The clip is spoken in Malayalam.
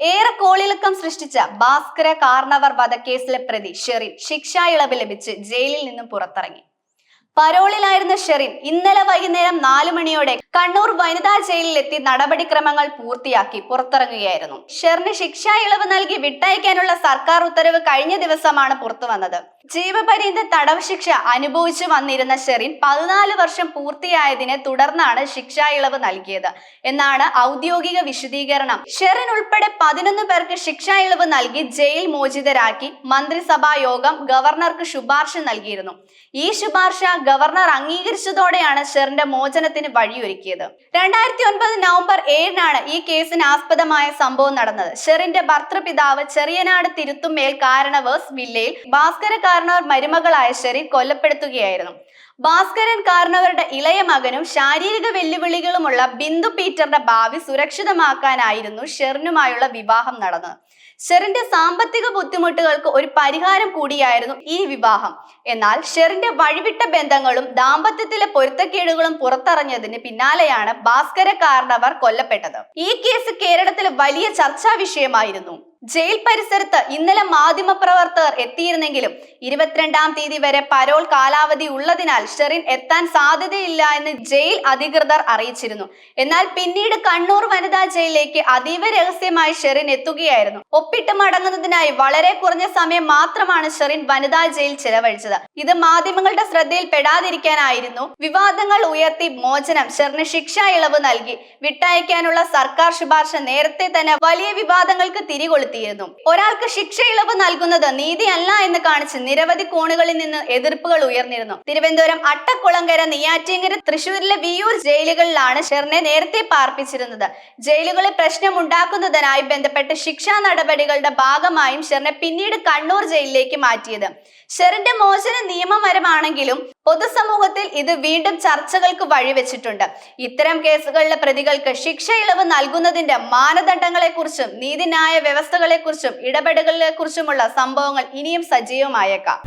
ഏറെ കോളിളക്കം സൃഷ്ടിച്ച ഭാസ്കര കാർണവർ വധക്കേസിലെ പ്രതി ഷെറിൻ ശിക്ഷാ ഇളവ് ലഭിച്ച് ജയിലിൽ നിന്നും പുറത്തിറങ്ങി. പരോളിലായിരുന്ന ഷെറിൻ ഇന്നലെ വൈകുന്നേരം നാലു മണിയോടെ കണ്ണൂർ വനിതാ ജയിലിലെത്തി നടപടിക്രമങ്ങൾ പൂർത്തിയാക്കി പുറത്തിറങ്ങുകയായിരുന്നു. ഷെറിന് ശിക്ഷാ ഇളവ് നൽകി വിട്ടയക്കാനുള്ള സർക്കാർ ഉത്തരവ് കഴിഞ്ഞ ദിവസമാണ് പുറത്തു വന്നത് ജീവപര്യന്ത തടവ് ശിക്ഷ അനുഭവിച്ചു വന്നിരുന്ന ഷെറിൻ പതിനാല് വർഷം പൂർത്തിയായതിനെ തുടർന്നാണ് ശിക്ഷാ ഇളവ് നൽകിയത്. എന്നാണ് ഔദ്യോഗിക വിശദീകരണം. ഷെറിൻ ഉൾപ്പെടെ പതിനൊന്ന് പേർക്ക് ശിക്ഷാ ഇളവ് നൽകി ജയിൽ മോചിതരാക്കി മന്ത്രിസഭാ യോഗം ഗവർണർക്ക് ശുപാർശ നൽകിയിരുന്നു. ഈ ശുപാർശ ഗവർണർ അംഗീകരിച്ചതോടെയാണ് ഷെറിന്റെ മോചനത്തിന് വഴിയൊരുക്കിയത്. രണ്ടായിരത്തി ഒൻപത് നവംബർ ഏഴിനാണ് ഈ കേസിന് ആസ്പദമായ സംഭവം നടന്നത്. ഷെറിന്റെ ഭർത്തൃപിതാവ് ചെറിയനാട് തിരുത്തുമേൽ കാരണവേഴ്സ് വില്ലയിൽ ഭാസ്കര കാരണവർ മരുമകളായ ഷെറിൻ കൊല്ലപ്പെടുത്തുകയായിരുന്നു ഭാസ്കരൻ കാരണവരുടെ ഇളയ മകനും ശാരീരിക വെല്ലുവിളികളുമുള്ള ബിന്ദു പീറ്ററിന്റെ ഭാവി സുരക്ഷിതമാക്കാനായിരുന്നു ഷെറിനുമായുള്ള വിവാഹം നടന്നത്. ഷെറിന്റെ സാമ്പത്തിക ബുദ്ധിമുട്ടുകൾക്ക് ഒരു പരിഹാരം കൂടിയായിരുന്നു ഈ വിവാഹം. എന്നാൽ ഷെറിന്റെ വഴിവിട്ട ബന്ധങ്ങളും ദാമ്പത്യത്തിലെ പൊരുത്തക്കേടുകളും പുറത്തറിഞ്ഞതിന് പിന്നാലെയാണ് ഭാസ്കര കാരണവർ കൊല്ലപ്പെട്ടത്. ഈ കേസ് കേരളത്തിൽ വലിയ ചർച്ചാ വിഷയമായിരുന്നു. ജയിൽ പരിസരത്ത് ഇന്നലെ മാധ്യമപ്രവർത്തകർ എത്തിയിരുന്നെങ്കിലും ഇരുപത്തിരണ്ടാം തീയതി വരെ പരോൾ കാലാവധി ഉള്ളതിനാൽ ഷെറിൻ എത്താൻ സാധ്യതയില്ല എന്ന് ജയിൽ അധികൃതർ അറിയിച്ചിരുന്നു. എന്നാൽ പിന്നീട് കണ്ണൂർ വനിതാ ജയിലിലേക്ക് അതീവ രഹസ്യമായി ഷെറിൻ എത്തുകയായിരുന്നു. ഒപ്പിട്ട് മടങ്ങുന്നതിനായി വളരെ കുറഞ്ഞ സമയം മാത്രമാണ് ഷെറിൻ വനിതാ ജയിൽ ചെലവഴിച്ചത്. ഇത് മാധ്യമങ്ങളുടെ ശ്രദ്ധയിൽ പെടാതിരിക്കാനായിരുന്നു വിവാദങ്ങൾ ഉയർത്തി മോചനം ഷെറിന് ശിക്ഷ ഇളവ് നൽകി. വിട്ടയക്കാനുള്ള സർക്കാർ ശുപാർശ നേരത്തെ തന്നെ വലിയ വിവാദങ്ങൾക്ക് തിരികൊളുത്തിയിരുന്നു ഒരാൾക്ക് ശിക്ഷ ഇളവ് നൽകുന്നത് നീതിയല്ല എന്ന് കാണിച്ച് നിരവധി കോണുകളിൽ നിന്ന് എതിർപ്പുകൾ ഉയർന്നിരുന്നു. തിരുവനന്തപുരം അട്ടക്കുളങ്കര നെയ്യാറ്റിങ്കര തൃശൂരിലെ വിയൂർ ജയിലുകളിലാണ് ഷെറിനെ നേരത്തെ പാർപ്പിച്ചിരുന്നത്. ജയിലുകളിൽ പ്രശ്നമുണ്ടാക്കുന്നതിനായി ബന്ധപ്പെട്ട് ശിക്ഷാ നടപടികളുടെ ഭാഗമായും ഷെറിനെ പിന്നീട് കണ്ണൂർ ജയിലിലേക്ക് മാറ്റിയത്. ഷെറിന്റെ മോചന നിയമപരമാണെങ്കിലും പൊതുസമൂഹത്തിൽ ഇത് വീണ്ടും ചർച്ചകൾക്ക് വഴിവെച്ചിട്ടുണ്ട് ഇത്തരം കേസുകളിലെ പ്രതികൾക്ക് ശിക്ഷ ഇളവ് നൽകുന്നതിന്റെ മാനദണ്ഡങ്ങളെക്കുറിച്ചും നീതിന്യായ വ്യവസ്ഥകളെക്കുറിച്ചും ഇടപെടലുകളെക്കുറിച്ചുമുള്ള സംഭവങ്ങൾ ഇനിയും സജീവമായേക്കാം.